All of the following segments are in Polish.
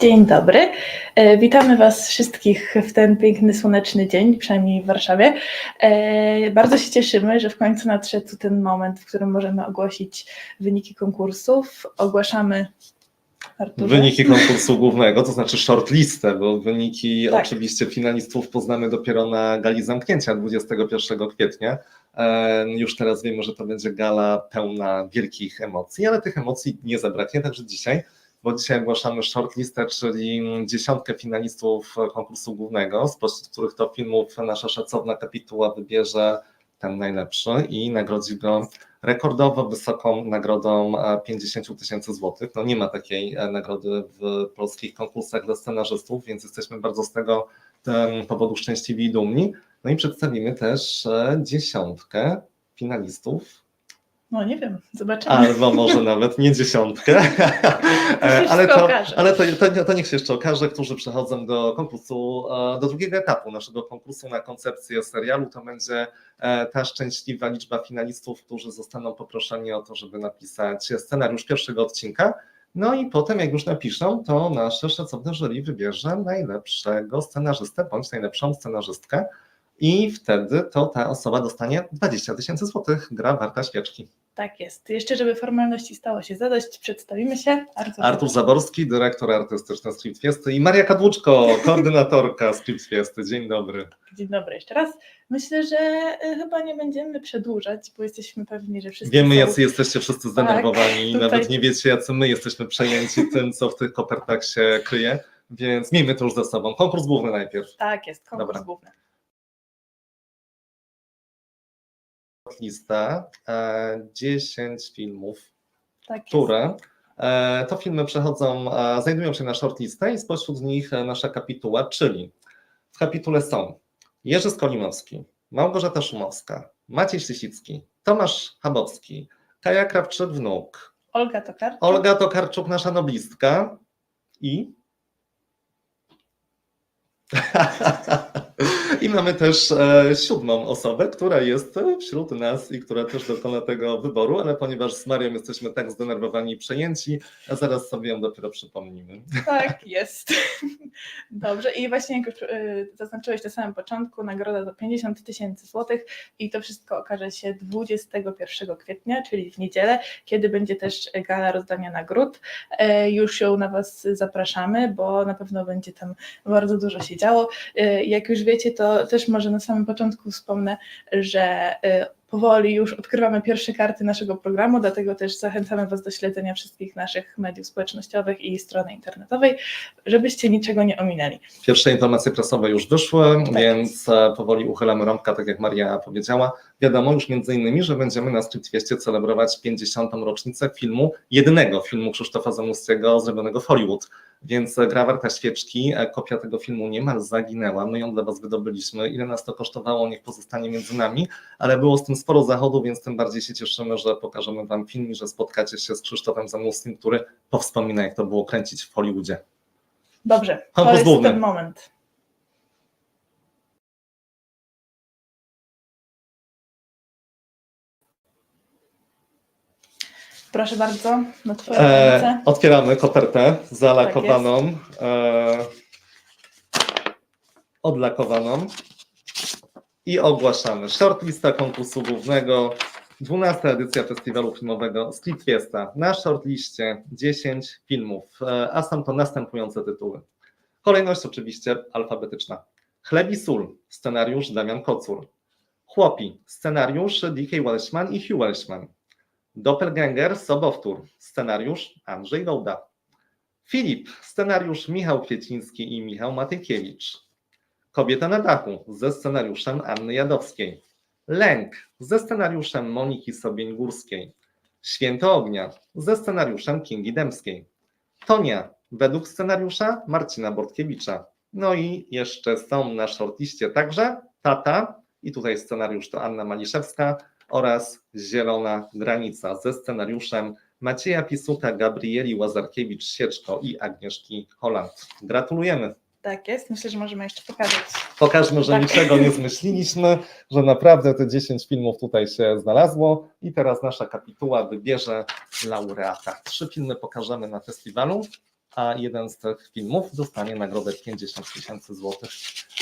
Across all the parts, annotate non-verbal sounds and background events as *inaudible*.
Dzień dobry. E, Witamy Was wszystkich w ten piękny, słoneczny dzień, przynajmniej w Warszawie. E, Bardzo się cieszymy, że w końcu nadszedł ten moment, w którym możemy ogłosić wyniki konkursów. Ogłaszamy. Arturze? Wyniki konkursu głównego, to znaczy shortlistę, bo wyniki Tak. oczywiście finalistów poznamy dopiero na gali zamknięcia 21 kwietnia. E, Już teraz wiemy, że to będzie gala pełna wielkich emocji, ale tych emocji nie zabraknie także dzisiaj, bo dzisiaj ogłaszamy shortlistę, czyli dziesiątkę finalistów konkursu głównego, spośród których to filmów nasza szacowna kapituła wybierze ten najlepszy i nagrodzi go rekordowo wysoką nagrodą e, 50 tysięcy złotych. No nie ma takiej e, nagrody w polskich konkursach dla scenarzystów, więc jesteśmy bardzo z tego powodu szczęśliwi i dumni. No i przedstawimy też e, dziesiątkę finalistów, No nie wiem, zobaczymy. albo może nawet nie dziesiątkę, *laughs* E, ale, to, okaże. ale to, to, to niech się jeszcze okaże, którzy przechodzą do konkursu, e, do drugiego etapu naszego konkursu na koncepcję serialu. To będzie e, ta szczęśliwa liczba finalistów, którzy zostaną poproszeni o to, żeby napisać scenariusz pierwszego odcinka. No i potem, jak już napiszą, to nasze szacowne jury wybierze najlepszego scenarzystę bądź najlepszą scenarzystkę. I wtedy to ta osoba dostanie 20 tysięcy złotych. Gra warta świeczki. Tak jest. Jeszcze, żeby formalności stało się zadość, przedstawimy się. Artur, Artur Zaborski, dyrektor artystyczny Script Fiesty i Maria Kadłuczko, *laughs* koordynatorka Script Fiesty. Dzień dobry. Dzień dobry jeszcze raz. Myślę, że e, chyba nie będziemy przedłużać, bo jesteśmy pewni, że wszyscy Wiemy, są... jacy jesteście wszyscy zdenerwowani i Tak, tutaj- nawet nie wiecie, jacy my jesteśmy przejęci tym, co w tych kopertach się kryje, więc miejmy to już ze sobą. Konkurs główny najpierw. Tak jest, konkurs Dobra. główny. Lista, e, 10 filmów, Tak które e, to filmy przechodzą, e, znajdują się na shortlistę i spośród nich nasza kapituła, czyli w kapitule są Jerzy Skolimowski, Małgorzata Szumowska, Maciej Ślisicki, Tomasz Chabowski, Kaja Krawczyk-Wnuk, Olga Tokarczuk. Olga Tokarczuk, nasza noblistka I *laughs* mamy też e, siódmą osobę, która jest e, wśród nas i która też dokona tego wyboru, ale ponieważ z Marią jesteśmy tak zdenerwowani i przejęci, a zaraz sobie ją dopiero przypomnimy. Tak, jest. *laughs* Dobrze. I właśnie jak już y, zaznaczyłeś na samym początku, nagroda to 50 tysięcy złotych i to wszystko okaże się 21 kwietnia, czyli w niedzielę, kiedy będzie też gala rozdania nagród. E, Już ją na Was zapraszamy, bo na pewno będzie tam bardzo dużo się działo. E, Jak już wiecie, to też może na samym początku wspomnę, że e, powoli już odkrywamy pierwsze karty naszego programu, dlatego też zachęcamy Was do śledzenia wszystkich naszych mediów społecznościowych i strony internetowej, żebyście niczego nie ominęli. Pierwsze informacje prasowe już wyszły, Tak więc e, powoli uchylamy rąbka, tak jak Maria powiedziała. Wiadomo już między innymi, że będziemy na Street Fiestie celebrować 50. rocznicę filmu, jedynego filmu Krzysztofa Zanussiego zrobionego w Hollywood. Więc e, gra warta świeczki, e, kopia tego filmu niemal zaginęła, my ją dla Was wydobyliśmy. Ile nas to kosztowało, niech pozostanie między nami, ale było z tym sporo zachodu, więc tym bardziej się cieszymy, że pokażemy Wam film i że spotkacie się z Krzysztofem Zanussim, który powspomina, jak to było kręcić w Hollywoodzie. Dobrze, to jest główny. ten moment. Proszę bardzo, na Twoje E, ręce. otwieramy kopertę zalakowaną, e, odlakowaną i ogłaszamy. Shortlista konkursu głównego, 12 edycja festiwalu filmowego Street Fiesta. Na shortliście 10 filmów, e, a są to następujące tytuły. Kolejność oczywiście alfabetyczna. Chleb i sól, scenariusz Damian Kocur. Chłopi, scenariusz D.K. Welshman i Hugh Welshman. Doppelganger, Sobowtór, scenariusz Andrzej Gołda. Filip, scenariusz Michał Kwieciński i Michał Matykiewicz. Kobieta na dachu ze scenariuszem Anny Jadowskiej. Lęk ze scenariuszem Moniki Sobień-Górskiej. Święto ognia ze scenariuszem Kingi Dębskiej. Tonia według scenariusza Marcina Bortkiewicza. No i jeszcze są na shortliście także Tata i tutaj scenariusz to Anna Maliszewska oraz Zielona Granica ze scenariuszem Macieja Pisuta, Gabrieli Łazarkiewicz-Sieczko i Agnieszki Holland. Gratulujemy. Tak jest, myślę, że możemy jeszcze pokazać. Pokażmy, że Tak. niczego nie zmyśliliśmy, że naprawdę te 10 filmów tutaj się znalazło i teraz nasza kapituła wybierze laureata. Trzy filmy pokażemy na festiwalu. a jeden z tych filmów dostanie nagrodę 50 tysięcy złotych.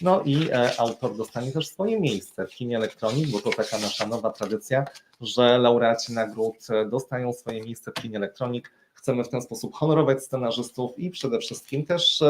No i e, autor dostanie też swoje miejsce w kinie elektronik, bo to taka nasza nowa tradycja, że laureaci nagród e, dostają swoje miejsce w kinie elektronik. Chcemy w ten sposób honorować scenarzystów i przede wszystkim też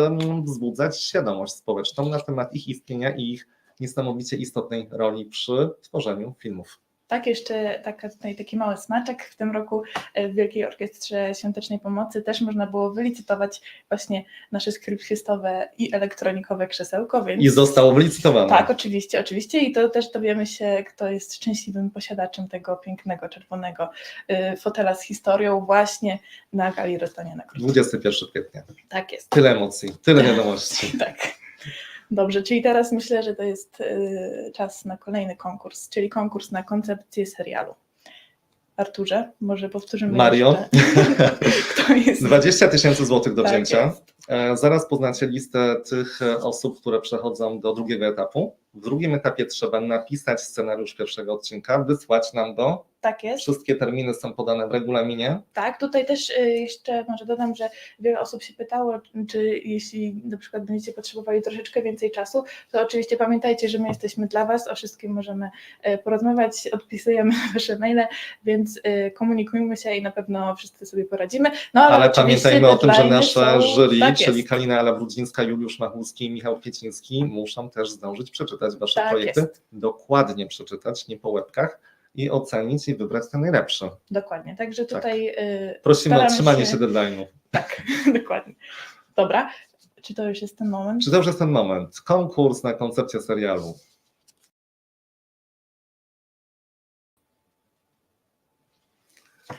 wzbudzać świadomość społeczną na temat ich istnienia i ich niesamowicie istotnej roli przy tworzeniu filmów. Tak, jeszcze taka, tutaj taki mały smaczek. W tym roku e, w Wielkiej Orkiestrze Świątecznej Pomocy też można było wylicytować właśnie nasze skryptystowe i elektronikowe krzesełko, więc... I zostało wylicytowane. Tak, oczywiście, oczywiście i to też dowiemy się, kto jest szczęśliwym posiadaczem tego pięknego, czerwonego y, fotela z historią właśnie na gali rozdania nagród. 21 kwietnia. Tak jest, Tyle emocji, tyle wiadomości. *laughs* tak. Dobrze, czyli teraz myślę, że to jest y, czas na kolejny konkurs, czyli konkurs na koncepcję serialu. Arturze, może powtórzymy Mario. jeszcze, *laughs* kto jest... 20 tysięcy złotych do Tak wzięcia. jest. E, Zaraz poznacie listę tych e, osób, które przechodzą do drugiego etapu. W drugim etapie trzeba napisać scenariusz pierwszego odcinka, wysłać nam go. Tak jest. Wszystkie terminy są podane w regulaminie. Tak, tutaj też y, jeszcze może dodam, że wiele osób się pytało, czy jeśli na przykład będziecie potrzebowali troszeczkę więcej czasu, to oczywiście pamiętajcie, że my jesteśmy dla Was, o wszystkim możemy porozmawiać, odpisujemy *laughs* Wasze maile, więc komunikujmy się i na pewno wszyscy sobie poradzimy. No, ale, Ale pamiętajmy o tym, że nasze są- jury, tak czyli. Kalina Ela Brudzińska, Juliusz Machulski i Michał Kwieciński, muszą też zdążyć przeczytać Wasze Tak projekty, jest. dokładnie przeczytać, nie po łebkach i ocenić i wybrać ten najlepszy. Dokładnie, także tutaj y, Prosimy o trzymanie się deadline'u. Tak, *laughs* dokładnie. Dobra, czy to już jest ten moment? Czy to już jest ten moment? Konkurs na koncepcję serialu.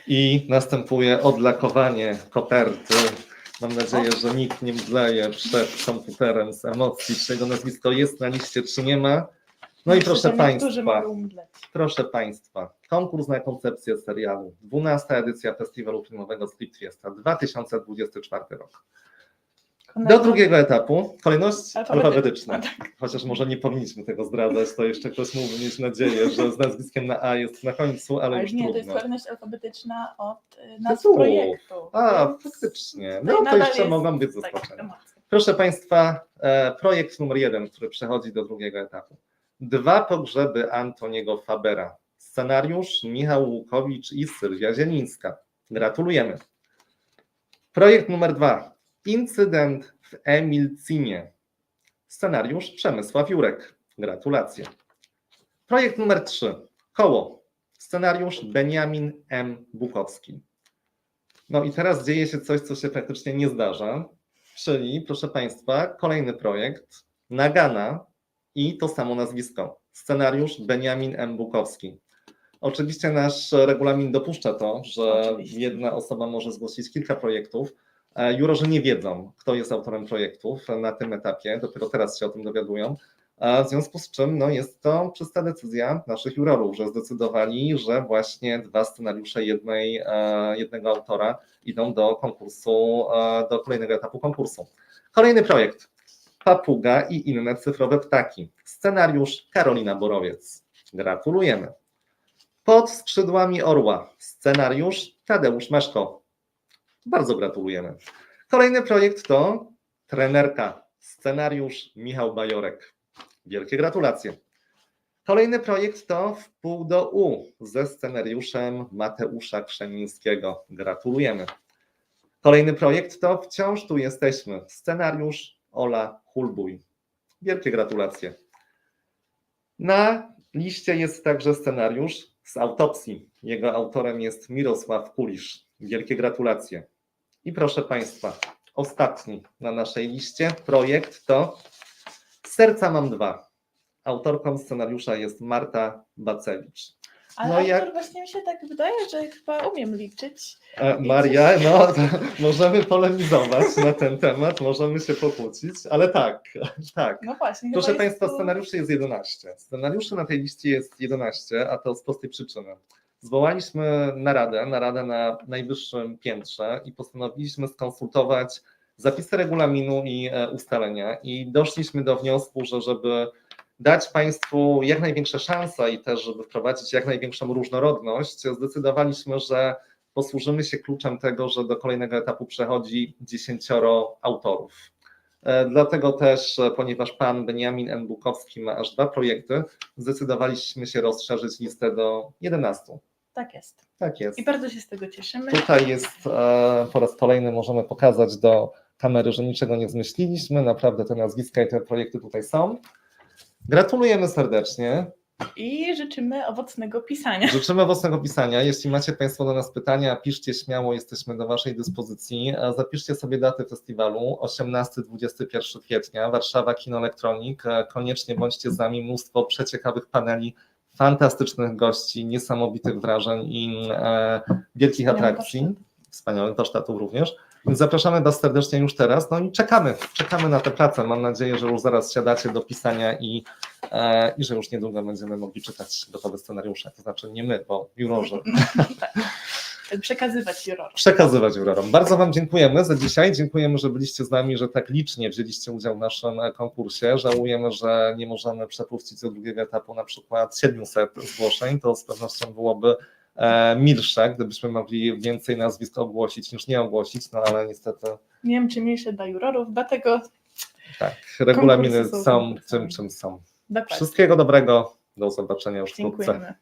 I następuje odlakowanie koperty. Mam nadzieję, że nikt nie mdleje przed komputerem z emocji, czy jego nazwisko jest na liście, czy nie ma. No i proszę Państwa, proszę Państwa, konkurs na koncepcję serialu. 12 edycja Festiwalu Filmowego Split Fiesta 2024 rok. Do drugiego etapu, kolejność Alfabetyczna, alfabetyczna. tak. Chociaż może nie powinniśmy tego zdradzać, to jeszcze ktoś mógłby mieć nadzieję, że z nazwiskiem na A jest na końcu, ale Ale już nie, to jest trudno. kolejność alfabetyczna od y, nazw projektu. A, Więc faktycznie. tutaj No to jeszcze jest mogą być tak, zaskoczenia. emocje. Proszę Państwa, e, projekt numer jeden, który przechodzi do drugiego etapu. Dwa pogrzeby Antoniego Fabera. Scenariusz Michał Łukowicz i Sylwia Zielińska. Gratulujemy. Projekt numer dwa. Incydent w Emilcinie. Scenariusz Przemysław Jurek. Gratulacje. Projekt numer trzy. Koło. Scenariusz Beniamin M. Bukowski. No i teraz dzieje się coś, co się praktycznie nie zdarza, czyli, proszę Państwa, kolejny projekt, Nagana i to samo nazwisko. Scenariusz Beniamin M. Bukowski. Oczywiście nasz regulamin dopuszcza to, że Oczywiście. jedna osoba może zgłosić kilka projektów. E, Jurorzy nie wiedzą, kto jest autorem projektów na tym etapie, dopiero teraz się o tym dowiadują. A W związku z czym no, jest to czysta decyzja naszych jurorów, że zdecydowali, że właśnie dwa scenariusze jednej, e, jednego autora idą do konkursu, e, do kolejnego etapu konkursu. Kolejny projekt. Papuga i inne cyfrowe ptaki. Scenariusz Karolina Borowiec. Gratulujemy. Pod skrzydłami orła. Scenariusz Tadeusz Meszko. Bardzo gratulujemy. Kolejny projekt to Trenerka. Scenariusz Michał Bajorek. Wielkie gratulacje. Kolejny projekt to W pół do U ze scenariuszem Mateusza Krzemińskiego. Gratulujemy. Kolejny projekt to Wciąż tu jesteśmy. Scenariusz Ola Hulbuj. Wielkie gratulacje. Na liście jest także scenariusz z autopsji. Jego autorem jest Mirosław Kulisz. Wielkie gratulacje. I proszę Państwa, ostatni na naszej liście projekt to Serca mam dwa. Autorką scenariusza jest Marta Bacewicz. Ale No jak- właśnie mi się tak wydaje, że chyba umiem liczyć. E, Maria, no *laughs* możemy polemizować na ten temat, możemy się pokłócić, ale tak, *laughs* tak. No właśnie. Proszę Państwa, to- scenariuszy jest 11. Scenariuszy na tej liście jest 11, a to z prostej przyczyny. Zwołaliśmy naradę, naradę na najwyższym piętrze i postanowiliśmy skonsultować zapisy regulaminu i e, ustalenia i doszliśmy do wniosku, że żeby dać Państwu jak największe szanse i też żeby wprowadzić jak największą różnorodność, zdecydowaliśmy, że posłużymy się kluczem tego, że do kolejnego etapu przechodzi 10 autorów. E, Dlatego też, e, ponieważ pan Beniamin N. Bukowski ma aż dwa projekty, zdecydowaliśmy się rozszerzyć listę do 11. Tak jest. Tak jest. I bardzo się z tego cieszymy. Tutaj jest e, po raz kolejny możemy pokazać do kamery, że niczego nie zmyśliliśmy. Naprawdę te nazwiska i te projekty tutaj są. Gratulujemy serdecznie. I życzymy owocnego pisania. Życzymy owocnego pisania. Jeśli macie Państwo do nas pytania, piszcie śmiało, jesteśmy do Waszej dyspozycji. E, Zapiszcie sobie daty festiwalu 18-21 kwietnia, Warszawa Kino Elektronik. E, Koniecznie bądźcie z nami, mnóstwo przeciekawych paneli, fantastycznych gości, niesamowitych wrażeń i e, wielkich atrakcji, wspaniałych warsztatów również. Więc zapraszamy Was serdecznie już teraz. No i czekamy, czekamy na tę pracę. Mam nadzieję, że już zaraz siadacie do pisania i, e, i że już niedługo będziemy mogli czytać gotowe scenariusze. To znaczy nie my, bo jurorzy. *laughs* *laughs* Przekazywać jurorom. Przekazywać jurorom. Bardzo Wam dziękujemy za dzisiaj. Dziękujemy, że byliście z nami, że tak licznie wzięliście udział w naszym konkursie. Żałujemy, że nie możemy przepuścić do drugiego etapu na przykład 700 zgłoszeń. To z pewnością byłoby e, milsze, gdybyśmy mogli więcej nazwisk ogłosić niż nie ogłosić, no ale niestety Nie wiem, czy mniejsze dla jurorów, dlatego tak, regulaminy są są tym, czym są. dokładnie. Wszystkiego dobrego. Do zobaczenia już wkrótce. Dziękujemy.